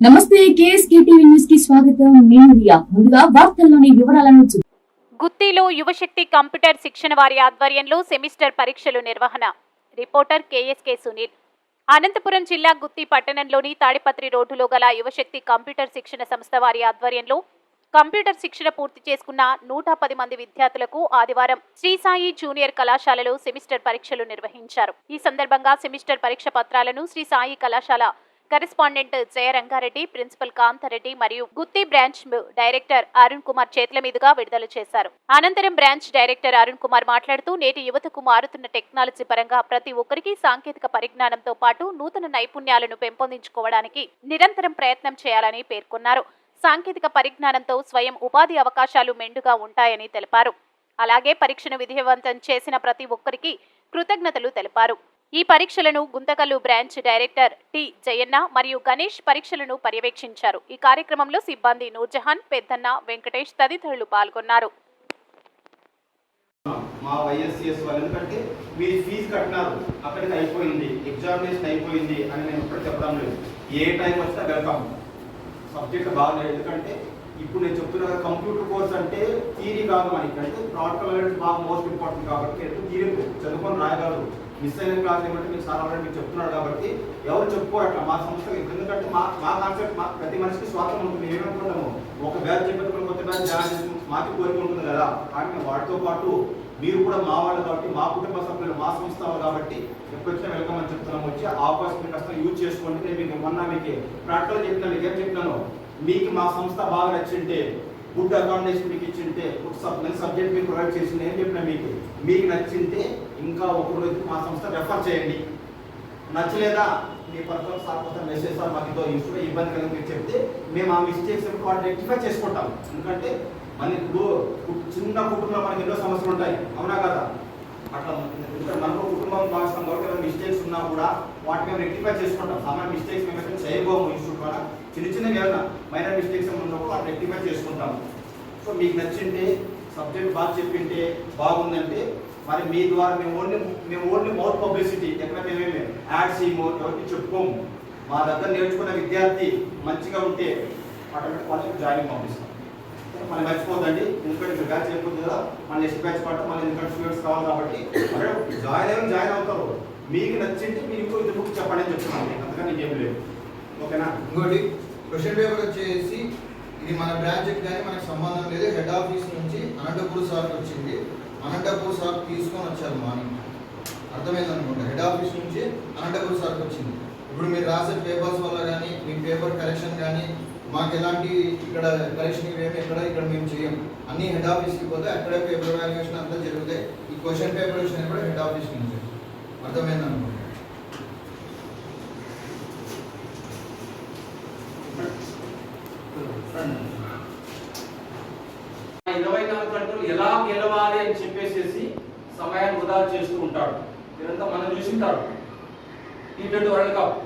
నమస్తే KSK TV న్యూస్కి స్వాగతం. నేను రియా. ముందుగా వార్తల్లోని వివరాలను గుత్తిలో యువశక్తి కంప్యూటర్ శిక్షణ వారి ఆధ్వర్యంలో సెమిస్టర్ పరీక్షలు నిర్వహణ. Reporter KSK Sunil. అనంతపురం జిల్లా గుత్తి పట్టణంలోని తాడిపత్రి రోడ్డులో గల యువశక్తి కంప్యూటర్ శిక్షణ సంస్థ వారి ఆధ్వర్యంలో కంప్యూటర్ శిక్షణ పూర్తి చేసుకున్న నూట పది మంది విద్యార్థులకు ఆదివారం శ్రీ సాయి జూనియర్ కళాశాలలో సెమిస్టర్ పరీక్షలు నిర్వహించారు. ఈ సందర్భంగా సెమిస్టర్ పరీక్ష పత్రాలను శ్రీ సాయి కళాశాల కరెస్పాండెంట్ జయరంగారెడ్డి ప్రిన్సిపల్ కాంతారెడ్డి మరియు గుత్తి బ్రాంచ్ డైరెక్టర్ అరుణ్ కుమార్ చేతుల మీదుగా విడుదల చేశారు. అనంతరం బ్రాంచ్ డైరెక్టర్ అరుణ్ కుమార్ మాట్లాడుతూ నేటి యువతకు మారుతున్న టెక్నాలజీ పరంగా ప్రతి ఒక్కరికి సాంకేతిక పరిజ్ఞానంతో పాటు నూతన నైపుణ్యాలను పెంపొందించుకోవడానికి నిరంతరం ప్రయత్నం చేయాలని పేర్కొన్నారు. సాంకేతిక పరిజ్ఞానంతో స్వయం ఉపాధి అవకాశాలు మెండుగా ఉంటాయని తెలిపారు. అలాగే పరీక్షను విజయవంతం చేసిన ప్రతి ఒక్కరికి కృతజ్ఞతలు తెలిపారు. ఈ పరీక్షలను Guntakal branch director T Jayanna మరియు గణేష్ పరీక్షలను పర్యవేక్షించారు. ఈ కార్యక్రమంలో సిబ్బంది నూర్జహాన్ పెద్దన్న వెంకటేష్ తదితరులు పాల్గొన్నారు. మా వైఎస్సిఎస్ వాళ్ళు ఎందుకంటే మీరు ఫీజు కట్టినారు అక్కడికి అయిపోయింది ఎగ్జామినేషన్ అయిపోయింది అని నేను ఇప్పుడు చెప్పడం లేదు. ఏ టైం వచ్చినా వెల్కమ్. సబ్జెక్ట్ బాగాలేదు ఎందుకంటే ఇప్పుడు నేను చెప్తున్నా కంప్యూటర్ కోర్స్ అంటే థీరీ కాదు మనకి అంటే ప్రాక్టికల్ అనేది బాగా మోస్ట్ ఇంపార్టెంట్ కాబట్టి ఎక్కువ థీరీ చదువుకొని రాయగలరు. మిస్ అయిన క్లాస్ ఏమంటే మీకు సార్ ఆల్రెడీ మీకు చెప్తున్నారు కాబట్టి ఎవరు చెప్పుకోరు అట్లా. మా సంస్థ ఎందుకంటే మా మా కాన్సెప్ట్ మా ప్రతి మనిషికి స్వార్థం ఉంటుంది. మేము ఏమనుకుంటాము? ఒక బ్యాచ్ చెప్పేటప్పుడు కొత్త బ్యాచ్ జాయిన్ చేసి మాకు కోరిక ఉంటుంది కదా. కానీ వాటితో పాటు మీరు కూడా మా వాళ్ళు కాబట్టి మా కుటుంబ సభ్యులు మా సంస్థ వాళ్ళు కాబట్టి ఎప్పుడొచ్చినా వెల్కమ్ అని చెప్తున్నాము. వచ్చి ఆ అవకాశం అసలు యూజ్ చేసుకోండి. నేను మీకు మొన్న మీకు ప్రాక్టికల్ చెప్పినాను మీకు ఏం చెప్తున్నాను మీకు మా సంస్థ బాగా నచ్చింటే గుడ్ అకామిడేషన్ మీకు ఇచ్చింటే ఒక సబ్ సబ్జెక్ట్ మీకు ప్రొవైడ్ చేసింది ఏం చెప్పినా మీకు? మీకు నచ్చింటే ఇంకా ఒకరు మా సంస్థ రెఫర్ చేయండి. నచ్చలేదా? మీ పర్సనల్ సార్ కోసం మెసేజ్ సార్ మాకు ఇదో ఇష్యూ ఇబ్బంది కలిగి మీరు చెప్తే మేము ఆ మిస్టేక్స్ వాటిని రెక్టిఫై చేసుకుంటాం. ఎందుకంటే మన ఇప్పుడు చిన్న కుటుంబంలో మనకి ఎన్నో సమస్యలు ఉంటాయి. అవునా కదా? అట్లా ఇక్కడ మనకు కుటుంబం భావిస్తాం కాబట్టి మిస్టేక్స్ ఉన్నా కూడా వాటిని మేము రెక్టిఫై చేసుకుంటాం. సామాన్య మిస్టేక్స్ మేము అయితే చేయబోము ఇష్యూ ద్వారా. చిన్న చిన్న ఏమైనా మైనర్ మిస్టేక్స్ ఏమైనా ఉన్నప్పుడు వాటిని రెక్టిఫై చేసుకుంటాము సో మీకు నచ్చింటే సబ్జెక్ట్ బాగా చెప్పింటే బాగుందంటే మరి మీ ద్వారా మేము ఓన్లీ మేము ఓన్లీ మౌత్ పబ్లిసిటీ ఎక్కడ మేమేమి యాడ్స్ చేయము ఎవరికి చెప్పుకోము. మా దగ్గర నేర్చుకున్న విద్యార్థి మంచిగా ఉంటే అటువంటి వాళ్ళకి జాయినింగ్ పంపిస్తాం. మనం మర్చిపోద్దండి. ఎందుకంటే మీరు బ్యాచ్ అయిపోతుంది కదా. మన నెక్స్ట్ బ్యాచ్ పడతాం మన ఎందుకంటే స్టూడెంట్స్ కావాలి కాబట్టి జాయిన్ అయ్యి జాయిన్ అవుతారు. మీకు నచ్చింటే మీరు ఇంకో ఇది బుక్ చెప్పండి అని చెప్తున్నాను. అందుకని నీకేం లేదు. ఓకేనా? ఇంకోటి క్వశ్చన్ పేపర్ వచ్చేసి ఇది మన బ్రాంచ్కి కానీ మనకు సంబంధం లేదు. హెడ్ ఆఫీస్ నుంచి అనంతపురం సార్కి వచ్చింది. అనంతపూర్ సార్ తీసుకొని వచ్చారు మార్నింగ్ అర్థమైంది అనుకుంటా. హెడ్ ఆఫీస్ నుంచి అనంతపూర్ సార్కి వచ్చింది. ఇప్పుడు మీరు రాసే పేపర్స్ వల్ల కానీ మీ పేపర్ కరెక్షన్ కానీ మాకు ఎలాంటి ఇక్కడ కరెక్షన్ ఇవేమి ఎక్కడ ఇక్కడ మేము చేయం అన్ని హెడ్ ఆఫీస్కి పోతే అక్కడే పేపర్ వాల్యుయేషన్ అంతా జరుగుతాయి ఈ క్వశ్చన్ పేపర్ వచ్చినది కూడా హెడ్ ఆఫీస్ నుంచి. అర్థమైంది అనుకుంటా. ఇరవై నాలుగు గంటలు ఎలా గెలవాలి అని చెప్పేసేసి సమయాన్ని వృధా చేస్తూ ఉంటాడు. ఇదంతా మనం చూసింటాడు టీ ట్వంటీ వరల్డ్ కప్.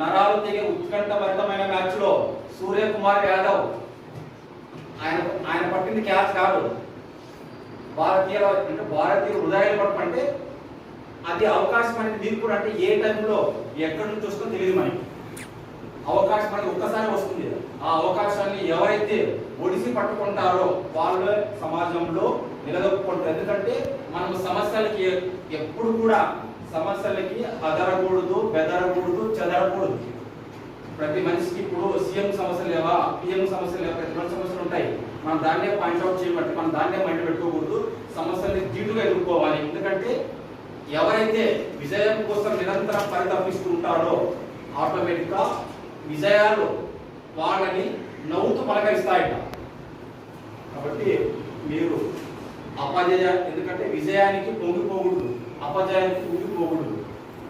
నరాలు తెగే ఉత్కంఠభరితమైన మ్యాచ్లో సూర్యకుమార్ యాదవ్ ఆయన ఆయన పట్టింది క్యాచ్ కాదు. భారతీయ అంటే భారతీయ హృదయాలు పట్టమంటే అది అవకాశం అనేది మీకు కూడా అంటే ఏ టైంలో ఎక్కడి నుంచి వస్తుందో తెలియదు మనకి. అవకాశం అనేది ఒక్కసారి వస్తుంది. ఆ అవకాశాన్ని ఎవరైతే ఒడిసి పట్టుకుంటారో వాళ్ళే సమాజంలో నిలదొక్కుంటారు ఎందుకంటే మనం సమస్యలకి ఎప్పుడు కూడా సమస్యలకి అదరకూడదు బెదరకూడదు చెదరకూడదు. ప్రతి మనిషికి ఇప్పుడు సీఎం సమస్యలు లేవా పిఎం సమస్యలు లేవా ప్రతి మనిషి సమస్యలు ఉంటాయి. మనం దాన్నే పాయింట్అవుట్ చేయబట్టి మనం దాన్నే మైండ్ పెట్టుకోకూడదు. సమస్యల్ని ధీటుగా ఎదుర్కోవాలి. ఎందుకంటే ఎవరైతే విజయం కోసం నిరంతరం పరితపిస్తూ ఉంటారో ఆటోమేటిక్గా విజయాలు వాళ్ళని నవ్వుతూ పలకరిస్తాయట. కాబట్టి మీరు అపజయ ఎందుకంటే విజయానికి పొంగిపోకూడదు. అపజయానికి కుంగిపోకూడదు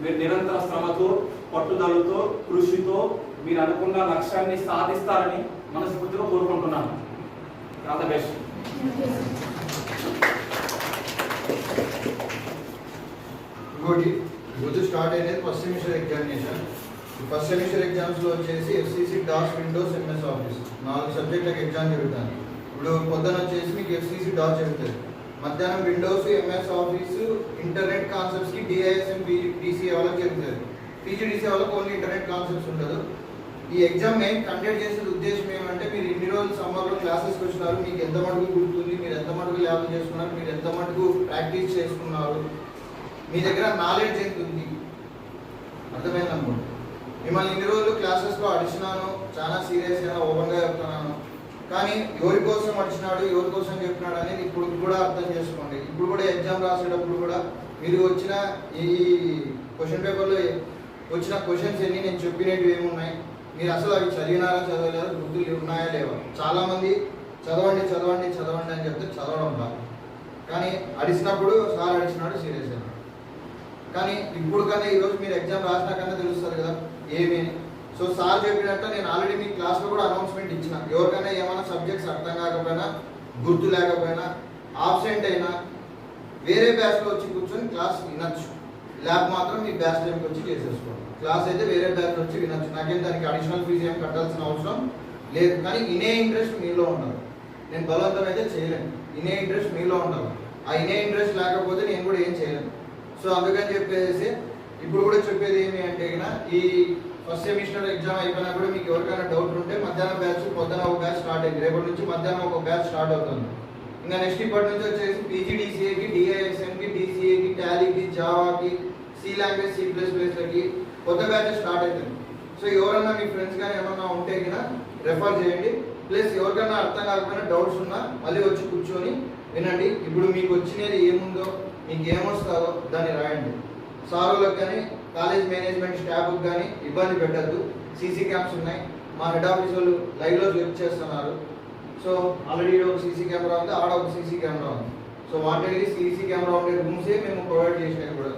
మీరు నిరంతర శ్రమతో పట్టుదలతో కృషితో మీరు అనుకున్న లక్ష్యాన్ని సాధిస్తారని మనస్ఫూర్తిగా కోరుకుంటున్నాను. బెస్ట్. ఇంకోటి ఈరోజు స్టార్ట్ అయినది first semester examination. First semester ఎగ్జామ్స్లో వచ్చేసి FCC DOS Windows MS Office నాలుగు సబ్జెక్టులకు ఎగ్జామ్ జరుగుతుంది. ఇప్పుడు పొద్దున వచ్చేసి మీకు ఎఫ్సిసి డాస్ జరుగుతుంది మధ్యాహ్నం విండోస్ ఎంఎస్ ఆఫీస్ ఇంటర్నెట్ కాన్సెప్ట్స్కి డిఐఎస్ఎం పీసీఏ వాళ్ళకి జరుగుతుంది పీజీడీసీ వాళ్ళకి ఓన్లీ ఇంటర్నెట్ కాన్సెప్ట్స్ ఉండదు ఈ ఎగ్జామ్ మెయిన్ కండక్ట్ చేసే ఉద్దేశం ఏమంటే మీరు ఇన్ని రోజులు సమ్మర్లో క్లాసెస్కి వచ్చినారు మీకు ఎంత మటుకు గుర్తుంది మీరు ఎంత మటుకు ల్యాబ్ చేసుకున్నారు మీరు ఎంత మటుకు ప్రాక్టీస్ చేసుకున్నారు మీ దగ్గర నాలెడ్జ్ ఎంత ఉంది? అర్థమైంది అనుకోండి మిమ్మల్ని ఇన్ని రోజులు క్లాసెస్లో అడిచినాను చాలా సీరియస్గా ఓపెన్గా చెప్తున్నాను. కానీ ఎవరి కోసం అడిచినాడు ఎవరి కోసం చెప్తున్నాడు అనేది ఇప్పుడు కూడా అర్థం చేసుకోండి. ఇప్పుడు కూడా ఎగ్జామ్ రాసేటప్పుడు కూడా మీరు వచ్చిన ఈ క్వశ్చన్ పేపర్లో వచ్చిన క్వశ్చన్స్ ఎన్ని నేను చెప్పినవి ఏమున్నాయి? మీరు అసలు అవి చదివినారా చదవలేదా? గుర్తులు ఉన్నాయా లేవా? చాలామంది చదవండి చదవండి చదవండి అని చెప్తే చదవడం కాదు. కానీ అడిచినప్పుడు సార్ అడిచినాడు సీరియస్ కానీ ఇప్పుడు కన్నా ఈరోజు మీరు ఎగ్జామ్ రాసినా కన్నా తెలుస్తుంది కదా. ఏమీ సో సార్ చెప్పినట్టు నేను ఆల్రెడీ మీ క్లాస్లో కూడా అనౌన్స్మెంట్ ఇచ్చిన. ఎవరికైనా ఏమైనా సబ్జెక్ట్స్ అర్థం కాకపోయినా గుర్తు లేకపోయినా ఆబ్సెంట్ అయినా వేరే బ్యాచ్లో వచ్చి కూర్చొని క్లాస్ వినొచ్చు. ల్యాబ్ మాత్రం మీ బ్యాచ్ టైంకి వచ్చి చేసేసుకోండి. క్లాస్ అయితే వేరే బ్యాచ్ వచ్చి వినొచ్చు. నాకేం దానికి అడిషనల్ ఫీజు ఏం కట్టాల్సిన అవసరం లేదు. కానీ ఇనే ఇంట్రెస్ట్ మీలో ఉండాలి నేను బలవంతం అయితే చేయలేను. ఇనే ఇంట్రెస్ట్ మీలో ఉండాలి ఆ ఇనే ఇంట్రెస్ట్ లేకపోతే నేను కూడా ఏం చేయలేను. సో అందుకని చెప్పేసి ఇప్పుడు కూడా చెప్పేది ఏమి అంటే ఈ ఫస్ట్ సెమిస్టర్ ఎగ్జామ్ అయిపోయినా కూడా మీకు ఎవరికైనా డౌట్ ఉంటే మధ్యాహ్నం బ్యాచ్ పొద్దున ఒక బ్యాచ్ స్టార్ట్ అయింది. రేపటి నుంచి మధ్యాహ్నం ఒక బ్యాచ్ స్టార్ట్ అవుతుంది. ఇంకా నెక్స్ట్ ఇప్పటి నుంచి వచ్చేసి పీజీడీసీఏకి డిఐఎస్ఎంకి డిసిఏకి టాలీకి జావాకి సి లాంగ్వేజ్ సి ప్లస్ ప్లస్లకి కొత్త బ్యాచ్ స్టార్ట్ అవుతుంది సో ఎవరన్నా మీ ఫ్రెండ్స్ కానీ ఏమన్నా ఉంటే కినా రెఫర్ చేయండి. ప్లస్ ఎవరికైనా అర్థం కాకపోయినా డౌట్స్ ఉన్నా మళ్ళీ వచ్చి కూర్చొని వినండి. ఇప్పుడు మీకు వచ్చినది ఏముందో మీకు ఏమొస్తుందో దాన్ని రాయండి. సారులకు కానీ కాలేజ్ మేనేజ్మెంట్ స్టాఫ్కి కానీ ఇబ్బంది పెట్టద్దు. సీసీ క్యామ్స్ ఉన్నాయి. మా హెడ్ ఆఫీస్ వాళ్ళు లైవ్లో చెక్ చేస్తున్నారు. సో ఆల్రెడీ ఒక సీసీ కెమెరా ఉంది ఆడ ఒక సీసీ కెమెరా ఉంది. సో వాటికి సీసీ కెమెరా ఉండే రూమ్సే మేము ప్రొవైడ్ చేసినాయి కూడా.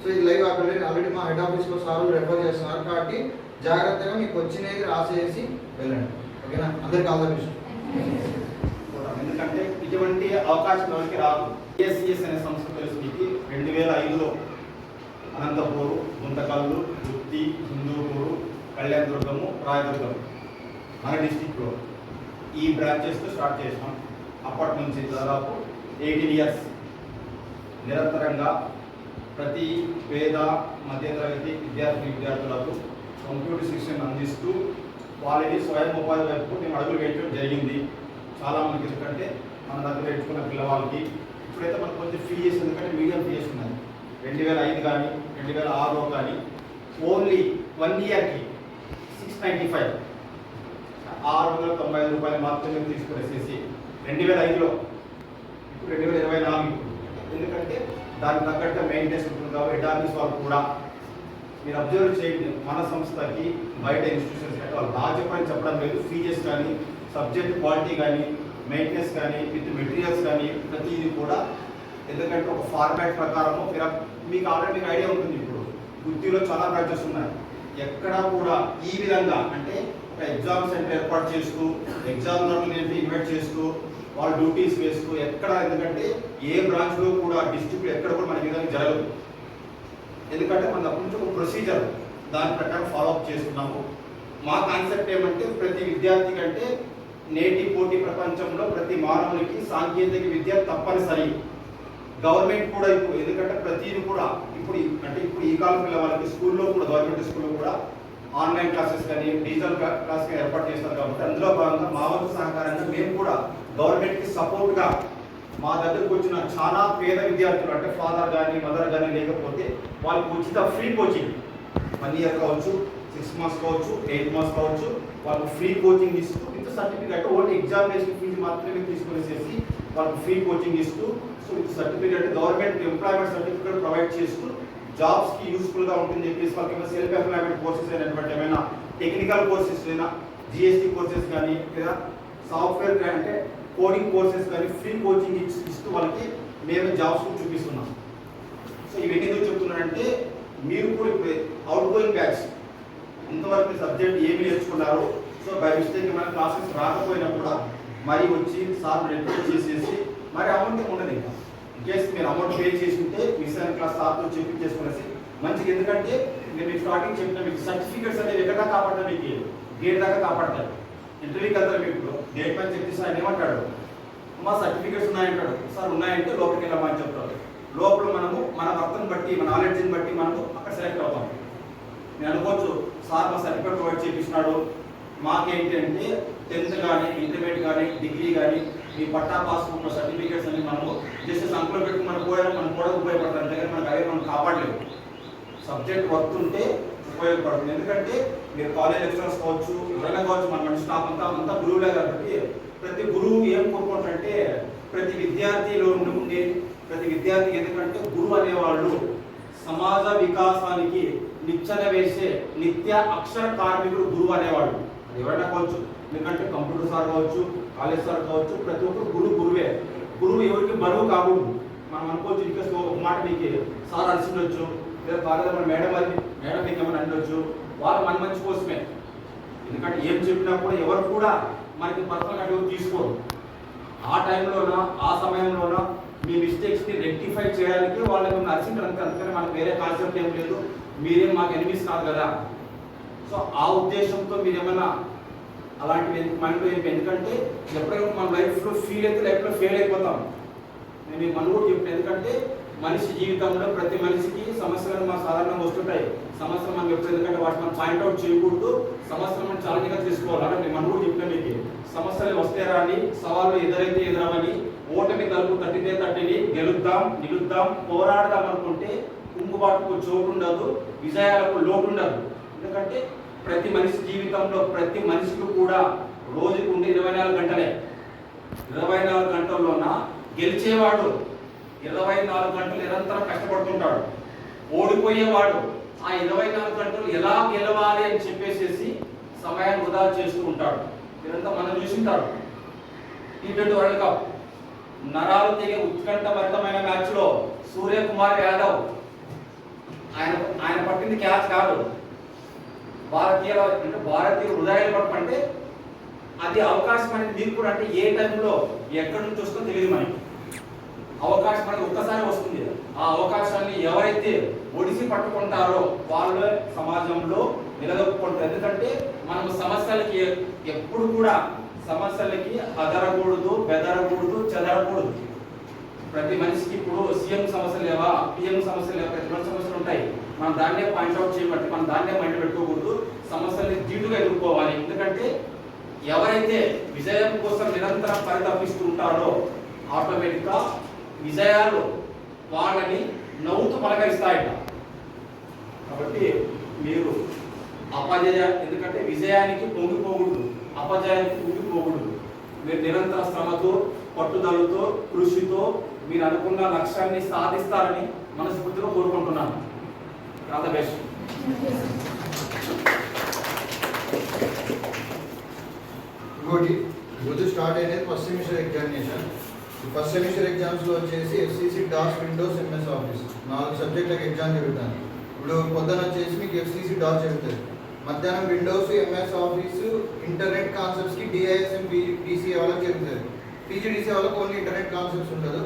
సో ఇది లైవ్ అక్కడ ఆల్రెడీ మా హెడ్ ఆఫీస్లో సార్లు రెఫర్ చేస్తున్నారు కాబట్టి జాగ్రత్తగా మీకు వచ్చినది రాసేసి వెళ్ళండి. ఓకేనా? అందరికి ఆల్ ద బెస్ట్. ఎందుకంటే ఇటువంటి అవకాశం ఎవరికి రాదు. ఏఎస్సిఎస్ అనే సంస్థ తెలుసు మీకు. రెండు వేల ఐదులో అనంతపూరు గుంతకల్లు గుత్తి హిందూపూరు కళ్యాణదుర్గము రాయదుర్గం మన డిస్టిక్లో ఈ బ్రాంచెస్తో స్టార్ట్ చేసినాం. అప్పటి నుంచి దాదాపు ఎయిటీన్ ఇయర్స్ నిరంతరంగా ప్రతి పేద మధ్యతరగతి విద్యార్థి విద్యార్థులకు కంప్యూటర్ శిక్షణ అందిస్తూ వాళ్ళని స్వయం ఉపాధి వైపు మేము అడుగులు వేయడం జరిగింది. చాలా మందికి ఎందుకంటే మన దగ్గర పెట్టుకున్న పిల్లవాళ్ళకి ఇప్పుడైతే మనకు కొంచెం ఫీజెస్ ఎందుకంటే మీడియం ఫీజెస్ ఉన్నది రెండు వేల ఐదు కానీ రెండు వేల ఆరులో కానీ ఓన్లీ వన్ ఇయర్కి సిక్స్ నైంటీ ఫైవ్ ఆరు వందల తొంభై ఐదు రూపాయలు మాత్రమే తీసుకునేసేసి రెండు వేల ఐదులో. ఇప్పుడు రెండు వేల ఇరవై నాలుగు. ఎందుకంటే దానికి తగ్గట్టు మెయింటెనెన్స్ ఉంటుంది కాబట్టి ఎటార్నీస్ వాళ్ళు కూడా. మీరు అబ్జర్వ్ చేయండి మన సంస్థకి బయట ఇన్స్టిట్యూషన్స్ అంటే వాళ్ళు బాగా చెప్పని చెప్పడం లేదు. ఫీజెస్ కానీ సబ్జెక్ట్ క్వాలిటీ కానీ మెయింటెనెన్స్ కానీ విత్ మెటీరియల్స్ కానీ ప్రతిదీ కూడా. ఎందుకంటే ఒక ఫార్మాట్ ప్రకారము మీరు మీకు ఆల్రెడీ మీకు ఐడియా ఉంటుంది ఇప్పుడు. వృత్తిలో చాలా బ్రాంచెస్ ఉన్నాయి. ఎక్కడ కూడా ఈ విధంగా అంటే ఒక ఎగ్జామ్ సెంటర్ ఏర్పాటు చేస్తూ ఎగ్జామినర్ని ఇన్వైట్ చేస్తూ వాళ్ళ డ్యూటీస్ వేస్తూ ఎక్కడ ఎందుకంటే ఏ బ్రాంచ్లో కూడా డిస్ట్రిక్ట్ ఎక్కడ కూడా మన విధంగా జరగదు. ఎందుకంటే మన అప్పటి నుంచి ఒక ప్రొసీజర్ దాని ప్రకారం ఫాలో అప్ చేస్తున్నాము. మా కాన్సెప్ట్ ఏమంటే ప్రతి విద్యార్థి కంటే నేటి పోటీ ప్రపంచంలో ప్రతి మానవునికి సాంకేతిక విద్య తప్పనిసరి. గవర్నమెంట్ కూడా ఇప్పుడు ఎందుకంటే ప్రతిది కూడా ఇప్పుడు అంటే ఇప్పుడు ఈ కాలం పిల్లల వాళ్ళకి స్కూల్లో కూడా గవర్నమెంట్ స్కూల్లో కూడా ఆన్లైన్ క్లాసెస్ కానీ డిజిటల్ క్లాస్ ఏర్పాటు చేస్తారు కాబట్టి అందులో భాగంగా మా వంతు సహకారంగా మేము కూడా గవర్నమెంట్కి సపోర్ట్గా మా దగ్గరకు వచ్చిన చాలా పేద విద్యార్థులు అంటే ఫాదర్ కానీ మదర్ కానీ లేకపోతే వాళ్ళకి ఉచిత ఫ్రీ కోచింగ్. వన్ ఇయర్ కావచ్చు సిక్స్ మంత్స్ కావచ్చు ఎయిట్ మంత్స్ కావచ్చు వాళ్ళకు ఫ్రీ కోచింగ్ ఇస్తూ ఇంత సర్టిఫికేట్ ఓన్లీ ఎగ్జామినేషన్ ఫీజు మాత్రమే తీసుకునేసేసి వాళ్ళకి ఫ్రీ కోచింగ్ ఇస్తూ సో ఇది certificate government employment certificate provide చేస్తూ జాబ్స్కి యూస్ఫుల్గా ఉంటుంది చెప్పేసి వాళ్ళకి ఏమైనా సెల్ఫ్ ఎంప్లాయ్మెంట్ కోర్సెస్ అయినటువంటి ఏమైనా టెక్నికల్ కోర్సెస్ అయినా జిఎస్టీ కోర్సెస్ కానీ లేదా సాఫ్ట్వేర్ అంటే కోడింగ్ కోర్సెస్ కానీ ఫ్రీ కోచింగ్ ఇస్తూ వాళ్ళకి మేము జాబ్స్ చూపిస్తున్నాం. సో ఇవన్నీ ఎందుకు చెప్తున్నానంటే మీరు కూడా ఇప్పుడు అవుట్ గోయింగ్ బ్యాచ్ ఇంతవరకు సబ్జెక్ట్ ఏమి నేర్చుకున్నారు సో బై మిస్టేక్ ఏమైనా క్లాసెస్ రాకపోయినా కూడా మరి వచ్చి సార్ రిక్వెస్ట్ చేసేసి మరి అమౌంట్ ఉండదు ఇంకా. కేసు మీరు అమౌంట్ పే చేసి ఉంటే మిస్ అయిన క్లాస్ సార్తో చెప్పించేసుకునేసి మంచిది మంచిగా ఎందుకంటే నేను మీకు స్టార్టింగ్ చెప్పిన మీకు సర్టిఫికేట్స్ అనేది ఎక్కడ కాపాడడం మీకు? గేట్ దాకా కాపాడతారు. ఇంటర్వ్యూకి వెళ్తారు మీకు ఇప్పుడు? గేట్ పని చెప్పేసి సార్ ఏమంటాడు? మా సర్టిఫికేట్స్ ఉన్నాయంటాడు. సార్ ఉన్నాయంటే లోపలికి వెళ్ళమని చెప్తారు లోపల మనము మన వర్తను బట్టి మన నాలెడ్జ్ని బట్టి మనము అక్కడ సెలెక్ట్ అవుతాం. నేను అనుకోవచ్చు సార్ మా సర్టిఫికేట్ ప్రొవైడ్ చేయించినాడు మాకేంటి అంటే టెన్త్ కానీ ఇంటర్మీడియట్ కానీ డిగ్రీ కానీ మీ పట్టా పాస్బుక్ సర్టిఫికేట్స్ అన్ని మనము జస్ట్ సంఖ్యలో పెట్టుకుని మనం పోయడం మనం కూడా ఉపయోగపడతాం. అంతేగాని మనకు అవే మనం కాపాడలేము. సబ్జెక్ట్ వర్క్ ఉంటే ఉపయోగపడుతుంది. ఎందుకంటే మీరు కాలేజ్ లెక్చరర్స్ కావచ్చు ఎవరైనా కావచ్చు మన మన స్టాఫ్ అంతా అంతా గురువులే కాబట్టి ప్రతి గురువు ఏం కోరుకుంటారంటే ప్రతి విద్యార్థిలో ఉండే ప్రతి విద్యార్థి ఎందుకంటే గురువు అనేవాళ్ళు సమాజ వికాసానికి నిచ్చెన వేసే నిత్య అక్షర కార్మికుడు గురువు అనేవాడు ఎవరైనా కావచ్చు ఎందుకంటే కంప్యూటర్ సార్ కావచ్చు కాలేజ్ సార్ కావచ్చు ప్రతి ఒక్కరు గురువు గురువే. గురువు ఎవరికి బరువు కాకూడదు. మనం అనుకోవచ్చు ఇంకా ఒక మాట మీకు సార్ అలసిండొచ్చు లేదా కాలేజ్ మన మేడం అది మేడం మీకు ఏమైనా అండొచ్చు వాళ్ళు మన మంచి కోసమే. ఎందుకంటే ఏం చెప్పినా కూడా ఎవరు కూడా మనకి పర్సనల్ అడ్డు తీసుకోరు. ఆ టైంలోనా ఆ సమయంలోనా మీ మిస్టేక్స్ని రెక్టిఫై చేయడానికి వాళ్ళకి నర్సింగ్ అంతే అందుకని మనకు వేరే కాన్సెప్ట్ ఏం లేదు. మీరేం మాకు ఎనిమిస్ కాదు కదా. సో ఆ ఉద్దేశంతో మీరు ఏమైనా అలాంటివి మైండ్ మైండ్లో ఎందుకంటే ఎప్పుడైనా మన లైఫ్లో ఫీల్ అయితే లైఫ్లో ఫెయిల్ అయిపోతాం. నేను ఈ మన కూడా చెప్పిన ఎందుకంటే మనిషి జీవితంలో ప్రతి మనిషికి సమస్యలు మన సాధారణంగా వస్తుంటాయి. సమస్యలు మనం ఎప్పుడు ఎందుకంటే వాటి మనం పాయింట్అవుట్ చేయకూడదు. సమస్యలు మనం ఛాలెంజ్గా తీసుకోవాలి. అంటే నేను మన కూడా చెప్పిన మీకు. సమస్యలు వస్తే రాని సవాళ్ళు ఎదురైతే ఎదురవని ఓటమి తలుపు తట్టితే తట్టిని గెలుద్దాం నిలుద్దాం పోరాడదాం అనుకుంటే కుంగుబాటుకు చోటు ఉండదు విజయాలకు లోటు ఉండదు ఎందుకంటే ప్రతి మనిషి జీవితంలో ప్రతి మనిషికి కూడా రోజుకు ఉండే ఇరవై నాలుగు గంటలే. ఇరవై నాలుగు గంటల్లోన గెలిచేవాడు ఇరవై నాలుగు గంటలు నిరంతరం కష్టపడుతుంటాడు. ఓడిపోయేవాడు ఆ ఇరవై నాలుగు గంటలు ఎలా గెలవాలి అని చెప్పేసేసి సమయాన్ని వృధా చేస్తూ ఉంటాడు. ఇదంతా మనం చూసింటాడు టీ ట్వంటీ వరల్డ్ కప్. నరాలు తెగే ఉత్కంఠభరితమైన మ్యాచ్లో సూర్యకుమార్ యాదవ్ ఆయన ఆయన పట్టింది క్యాచ్ కాదు. భారతీయ అంటే భారతీయ హృదయాలు పట్టమంటే అది అవకాశం అనేది మీకు కూడా అంటే ఏ టైంలో ఎక్కడి నుంచి వస్తుందో తెలియదు మనకి. అవకాశం అనేది ఒక్కసారి వస్తుంది. ఆ అవకాశాన్ని ఎవరైతే ఒడిసి పట్టుకుంటారో వాళ్ళ సమాజంలో నిలదొక్కుంటారు. ఎందుకంటే మనం సమస్యలకి ఎప్పుడు కూడా సమస్యలకి అదరకూడదు బెదరకూడదు చెదరకూడదు. ప్రతి మనిషికి ఇప్పుడు సీఎం సమస్యలు లేవా? పిఎం సమస్యలు లేవా? ప్రతి సమస్యలు ఉంటాయి. మనం దాన్నే పాయింట్అవుట్ చేయబట్టి మనం దాన్నే మైండ్ పెట్టుకోకూడదు. సమస్యల్ని దీటుగా ఎదుర్కోవాలి. ఎందుకంటే ఎవరైతే విజయం కోసం నిరంతరం పరితపిస్తూ ఉంటారో ఆటోమేటిక్గా విజయాలు వాళ్ళని నవ్వుతూ పలకరిస్తాయట. కాబట్టి మీరు అపజయ ఎందుకంటే విజయానికి పొంగిపోకూడదు. అపజయానికి పొంగిపోకూడదు మీరు నిరంతర శ్రమతో పట్టుదలతో కృషితో మీరు అనుకున్న లక్ష్యాన్ని సాధిస్తారని మనస్ఫూర్తిగా కోరుకుంటున్నాను. ఆల్ ద బెస్ట్ ఇంకోటి రోజు స్టార్ట్ అయినది first semester examination first semester ఎగ్జామ్స్లో వచ్చేసి FCC DOS Windows MS Office నాలుగు సబ్జెక్టులకు ఎగ్జామ్ జరుగుతాను ఇప్పుడు పొద్దున వచ్చేసి మీకు ఎఫ్సిసి డాస్ జరుగుతుంది. మధ్యాహ్నం విండోస్ ఎంఎస్ ఆఫీస్ ఇంటర్నెట్ కాన్సెప్ట్స్కి డిఐఎస్ఎం పీసీఏ వాళ్ళకి జరుగుతుంది. పీజీడీసీ వాళ్ళకి ఓన్లీ ఇంటర్నెట్ కాన్సెప్ట్స్ ఉండదు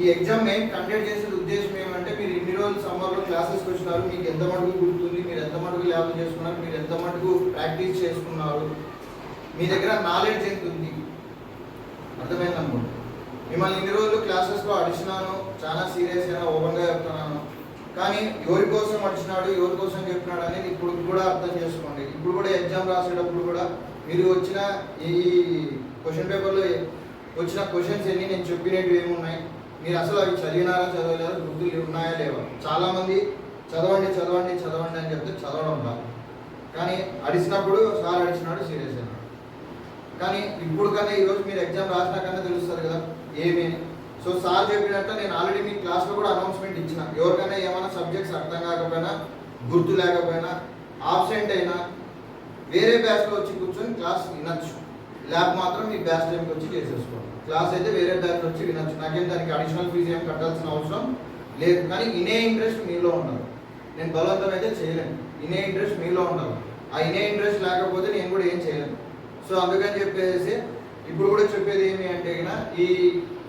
ఈ ఎగ్జామ్ మేము కండక్ట్ చేసే ఉద్దేశం ఏమంటే మీరు ఇన్ని రోజులు సమ్మర్లో క్లాసెస్కి వచ్చినారు మీకు ఎంత మటుకు గుర్తుంది మీరు ఎంత మటుకు ల్యాబ్ చేసుకున్నారు మీరు ఎంత మటుకు ప్రాక్టీస్ చేసుకున్నారు? మీ దగ్గర నాలెడ్జ్ ఎంత ఉంది? అర్థమైంది అనుకోండి మిమ్మల్ని ఇన్ని రోజులు క్లాసెస్లో అడిచినాను చాలా సీరియస్గా ఓపెన్గా చెప్తున్నాను. కానీ ఎవరి కోసం అడిచినాడు ఎవరి కోసం చెప్పినాడు అనేది ఇప్పుడు కూడా అర్థం చేసుకోండి. ఇప్పుడు కూడా ఎగ్జామ్ రాసేటప్పుడు కూడా మీరు వచ్చిన ఈ క్వశ్చన్ పేపర్లో వచ్చిన క్వశ్చన్స్ ఎన్ని నేను చెప్పినవి ఏమున్నాయి? మీరు అసలు అవి చదివినారా చదవలేదా? వృద్ధులు ఉన్నాయా లేవా? చాలామంది చదవండి చదవండి చదవండి అని చెప్తే చదవడం రాదు కానీ అడిచినప్పుడు సార్ అడిచినాడు సీరియస్ అయినాడు. కానీ ఇప్పుడు కన్నా ఈరోజు మీరు ఎగ్జామ్ రాసినా కన్నా తెలుస్తుంది కదా ఏమి? అని. సో సార్ చెప్పినట్టు నేను ఆల్రెడీ మీ క్లాస్లో కూడా అనౌన్స్మెంట్ ఇచ్చిన. ఎవరికైనా ఏమైనా సబ్జెక్ట్స్ అర్థం కాకపోయినా గుర్తు లేకపోయినా ఆబ్సెంట్ అయినా వేరే బ్యాచ్లో వచ్చి కూర్చొని క్లాస్ వినొచ్చు. ల్యాబ్ మాత్రం మీ బ్యాచ్ టైంకి వచ్చి చేసేసుకోండి. క్లాస్ అయితే వేరే బ్యాచ్ వచ్చి వినొచ్చు. నాకేం దానికి అడిషనల్ ఫీజు ఏం కట్టాల్సిన అవసరం లేదు. కానీ ఇనే ఇంట్రెస్ట్ మీలో ఉండాలి. నేను బలవంతం అయితే చేయలేను. ఇనే ఇంట్రెస్ట్ మీలో ఉండాలి. ఆ ఇనే ఇంట్రెస్ట్ లేకపోతే నేను కూడా ఏం చేయలేను. సో అందుకని చెప్పేసి ఇప్పుడు కూడా చెప్పేది ఏమి అంటే ఈ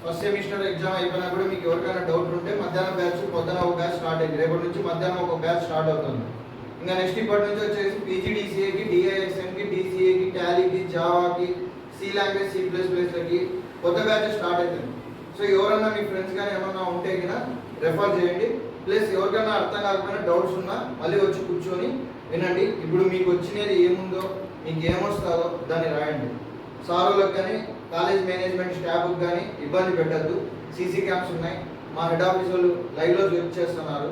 ఫస్ట్ సెమిస్టర్ ఎగ్జామ్ అయిపోయినా కూడా మీకు ఎవరికైనా డౌట్ ఉంటే మధ్యాహ్నం బ్యాచ్ పొద్దున ఒక బ్యాచ్ స్టార్ట్ అయింది. రేపటి నుంచి మధ్యాహ్నం ఒక బ్యాచ్ స్టార్ట్ అవుతుంది. ఇంకా నెక్స్ట్ ఇప్పటి నుంచి వచ్చేసి పీజీడీసీఏకి డిఐఎస్ఎంకి డిసిఏకి టాలీకి జావాకి సి లాంగ్వేజ్ సి ప్లస్ ప్లస్లకి కొత్త బ్యాచ్ స్టార్ట్ అవుతుంది సో ఎవరన్నా మీ ఫ్రెండ్స్ కానీ ఏమన్నా ఉంటే కదా రెఫర్ చేయండి. ప్లస్ ఎవరికైనా అర్థం కాకపోయినా డౌట్స్ ఉన్నా మళ్ళీ వచ్చి కూర్చొని వినండి. ఇప్పుడు మీకు వచ్చినది ఏముందో మీకు ఏమొస్తుందో దాన్ని రాయండి. సారులకు కానీ కాలేజ్ మేనేజ్మెంట్ స్టాఫ్కి కానీ ఇబ్బంది పెట్టద్దు. సీసీ క్యామ్స్ ఉన్నాయి. మా హెడ్ ఆఫీస్ వాళ్ళు లైవ్లో చెక్ చేస్తున్నారు.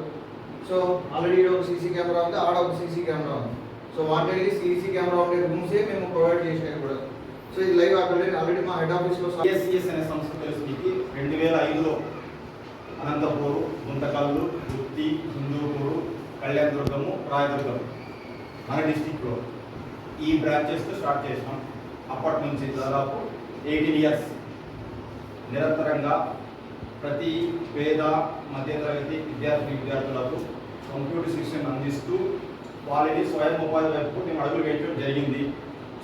సో ఆల్రెడీ ఒక సీసీ కెమెరా ఉంది ఆడ ఒక సీసీ కెమెరా ఉంది. సో వాటి సీసీ కెమెరా ఉండే రూమ్సే మేము ప్రొవైడ్ చేసినాయి కూడా. సో ఇది లైవ్ అప్డేట్ ఆల్రెడీ మా హెడ్ ఆఫీస్లో సిఎస్సిఎస్ అనే సంస్థ తెలుసు మీకు రెండు వేల ఐదులో అనంతపూరు గుంతకల్లు గుత్తి హిందూపూరు కళ్యాణదుర్గము రాయదుర్గము మన డిస్టిక్లో ఈ బ్రాంచెస్తో స్టార్ట్ చేసాం అప్పటి నుంచి దాదాపు ఎయిటీన్ ఇయర్స్ నిరంతరంగా ప్రతి పేద మధ్యతరగతి విద్యార్థి విద్యార్థులకు కంప్యూటర్ శిక్షణ అందిస్తూ వాళ్ళని స్వయం ఉపాధి వైపు మేము అడుగులు వేయడం జరిగింది.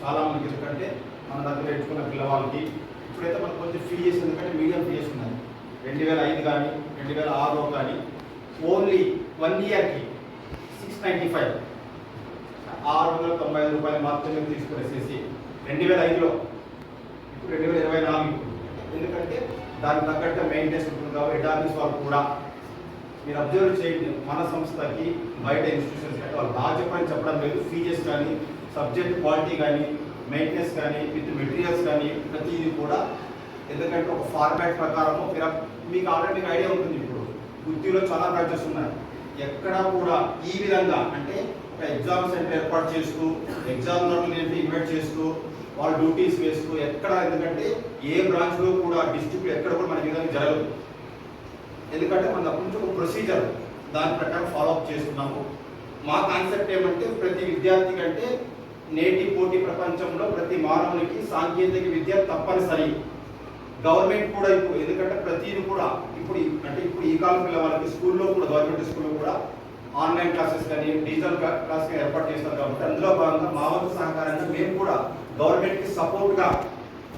చాలామందికి ఎందుకంటే మన దగ్గర నేర్చుకున్న పిల్లవాళ్ళకి. ఇప్పుడైతే మనకు కొంచెం ఫీ చేసి ఎందుకంటే మీడియం ఫీ ఉన్నాయి రెండు వేల ఐదు కానీ రెండు వేల ఆరులో కానీ ఓన్లీ వన్ ఇయర్కి సిక్స్ నైంటీ ఫైవ్ ఆరు వందల తొంభై ఐదు రూపాయలు మాత్రమే తీసుకునేసేసి రెండు వేల ఐదులో. ఇప్పుడు రెండు వేల ఇరవై నాలుగు ఎందుకంటే దానికి తగ్గట్టు మెయింటెనెన్స్ ఉంటుంది కాబట్టి హెడ్ ఆఫీస్ వాళ్ళు కూడా మీరు అబ్జర్వ్ చేయండి. మన సంస్థకి బయట ఇన్స్టిట్యూషన్స్ కానీ వాళ్ళు బాగా చెప్పని చెప్పడం లేదు. ఫీజెస్ కానీ సబ్జెక్ట్ క్వాలిటీ కానీ మెయింటెనెన్స్ కానీ విత్ మెటీరియల్స్ కానీ ప్రతిదీ కూడా ఎందుకంటే ఒక ఫార్మాట్ ప్రకారము మీకు ఆల్రెడీ మీకు ఐడియా ఉంటుంది ఇప్పుడు. గుత్తిలో చాలా బ్రాంచెస్ ఉన్నాయి. ఎక్కడ కూడా ఈ విధంగా అంటే ఒక ఎగ్జామ్ సెంటర్ ఏర్పాటు చేస్తూ ఎగ్జామినర్లు ఇన్వైట్ చేస్తూ వాళ్ళ డ్యూటీస్ వేస్తూ ఎక్కడ ఎందుకంటే ఏ బ్రాంచ్లో కూడా డిస్ట్రిక్ట్ ఎక్కడ కూడా మనకి విధంగా జరగదు. ఎందుకంటే మన అప్పటి నుంచి ఒక ప్రొసీజర్ దాని ప్రకారం ఫాలో అప్ చేస్తున్నాము. మా కాన్సెప్ట్ ఏమంటే ప్రతి విద్యార్థి కంటే నేటి పోటీ ప్రపంచంలో ప్రతి మానవునికి సాంకేతిక విద్య తప్పనిసరి. గవర్నమెంట్ కూడా ఇప్పుడు ఎందుకంటే ప్రతిది కూడా ఇప్పుడు అంటే ఇప్పుడు ఈ కాలం పిల్లవాళ్ళకి స్కూల్లో కూడా గవర్నమెంట్ స్కూల్లో కూడా ఆన్లైన్ క్లాసెస్ కానీ డిజిటల్ క్లాస్ కానీ ఏర్పాటు చేస్తారు కాబట్టి అందులో భాగంగా మా వంతు సహకారంగా మేము కూడా గవర్నమెంట్కి సపోర్ట్గా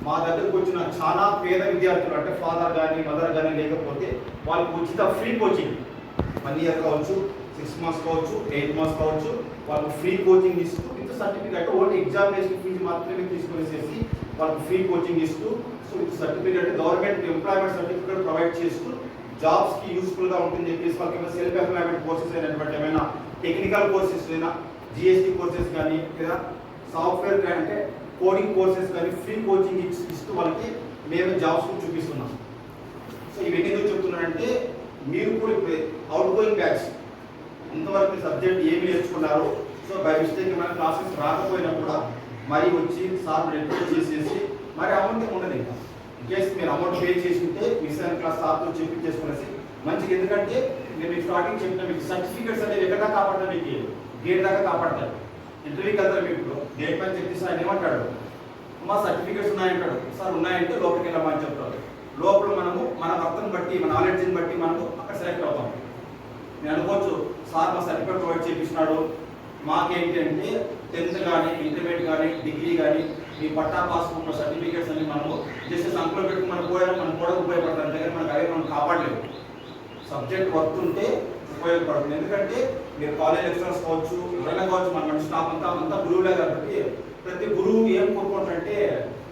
మా దగ్గరకు వచ్చిన చాలా పేద విద్యార్థులు అంటే ఫాదర్ కానీ మదర్ కానీ లేకపోతే వాళ్ళకి ఉచిత ఫ్రీ కోచింగ్ వన్ ఇయర్ కావచ్చు సిక్స్ మంత్స్ కావచ్చు ఎయిట్ మంత్స్ కావచ్చు వాళ్ళకి ఫ్రీ కోచింగ్ ఇస్తూ with certificate only examination fee మాత్రమే తీసుకునేసేసి వాళ్ళకి ఫ్రీ కోచింగ్ ఇస్తూ so with certificate government employment certificate provide చేస్తూ జాబ్స్కి యూస్ఫుల్గా ఉంటుంది చెప్పేసి వాళ్ళకి ఏమైనా సెల్ఫ్ ఎంప్లాయ్మెంట్ కోర్సెస్ అయినటువంటి ఏమైనా టెక్నికల్ కోర్సెస్ అయినా జిఎస్టీ కోర్సెస్ కానీ లేదా సాఫ్ట్వేర్ అంటే కోడింగ్ కోర్సెస్ కానీ ఫ్రీ కోచింగ్ ఇస్తూ వాళ్ళకి మేము జాబ్స్ చూపిస్తున్నాం. సో ఇవన్నీ ఎందుకు చెప్తున్నానంటే మీరు కూడా అవుట్ గోయింగ్ బ్యాచ్ ఇంతవరకు సబ్జెక్ట్ ఏమి నేర్చుకున్నారు సో బై మిస్టేక్ ఏమైనా క్లాసెస్ రాకపోయినా కూడా మరి వచ్చి సార్ రిక్వెస్ట్ చేసేసి మరి అమౌంట్ ఉండదు ఇంకా. ఇన్ కేస్ మీరు అమౌంట్ పే చేసి ఉంటే మిస్ అయిన క్లాస్ సార్తో చెప్పించేసుకునేసి మంచిగా ఎందుకంటే నేను మీకు స్టార్టింగ్ చెప్పిన మీకు సర్టిఫికేట్స్ అనేవి ఎక్కడ కాపాడతారు మీకు? గేట్ దాకా కాపాడతారు. ఇంటర్వ్యూకి వెళ్తారు మీకు ఇప్పుడు. గేట్ పని చెప్పేసి ఆయన ఏమంటాడు? మా సర్టిఫికేట్స్ ఉన్నాయంటాడు. సార్ ఉన్నాయంటే లోపలికి వెళ్ళమని చెప్తారు లోపల మనము మన వర్తను బట్టి మన నాలెడ్జ్ని బట్టి మనము అక్కడ సెలెక్ట్ అవుతాం. నేను అనుకోవచ్చు సార్ మా సర్టిఫికేట్ ప్రొవైడ్ చేపిస్తున్నాడు. మాకేంటి అంటే టెన్త్ కానీ ఇంటర్మీడియట్ కానీ డిగ్రీ కానీ మీ పట్టా పాస్ ఉన్న సర్టిఫికేట్స్ అన్ని మనము జస్ట్ సంఖ్యలో పెట్టుకుని మనం పోయాలి మనం కూడా ఉపయోగపడతాం. అంతే కానీ మనకు అవే మనం కాపాడలేము. సబ్జెక్ట్ వర్క్ ఉంటే ఉపయోగపడుతుంది ఎందుకంటే మీరు కాలేజ్ లెక్చరర్స్ కావచ్చు ఎవరైనా కావచ్చు మన మన స్టాఫ్ అంతా అంతా గురువులే కాబట్టి ప్రతి గురువు ఏం కోరుకుంటారంటే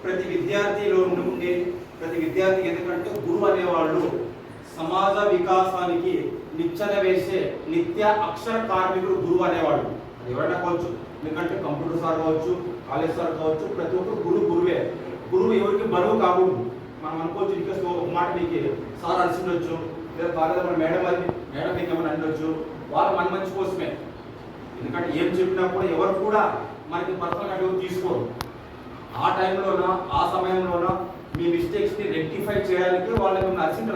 ప్రతి విద్యార్థిలో ఉండే ప్రతి విద్యార్థి ఎందుకంటే గురువు అనేవాళ్ళు సమాజ వికాసానికి నిచ్చెన వేసే నిత్య అక్షర కార్మికుడు గురువు అనేవాడు. అది ఎవరైనా కావచ్చు ఎందుకంటే కంప్యూటర్ సార్ కావచ్చు కాలేజ్ సార్ కావచ్చు ప్రతి ఒక్కరు గురువు గురువే. గురువు ఎవరికి బరువు కాకూడదు. మనం అనుకోవచ్చు ఇంకా ఒక మాట మీకు. సార్ అలసిండొచ్చు లేదా కాలేజ్ మన మేడం అది మేడం మీకు ఏమైనా అనొచ్చు వాళ్ళు మన మంచి కోసమే. ఎందుకంటే ఏం చెప్పినా కూడా ఎవరు కూడా మనకి పర్సనల్ ఎవరు తీసుకోరు. ఆ టైంలోన ఆ సమయంలోన మీ మిస్టేక్స్ని రెక్టిఫై చేయడానికి వాళ్ళకి నర్సింగ్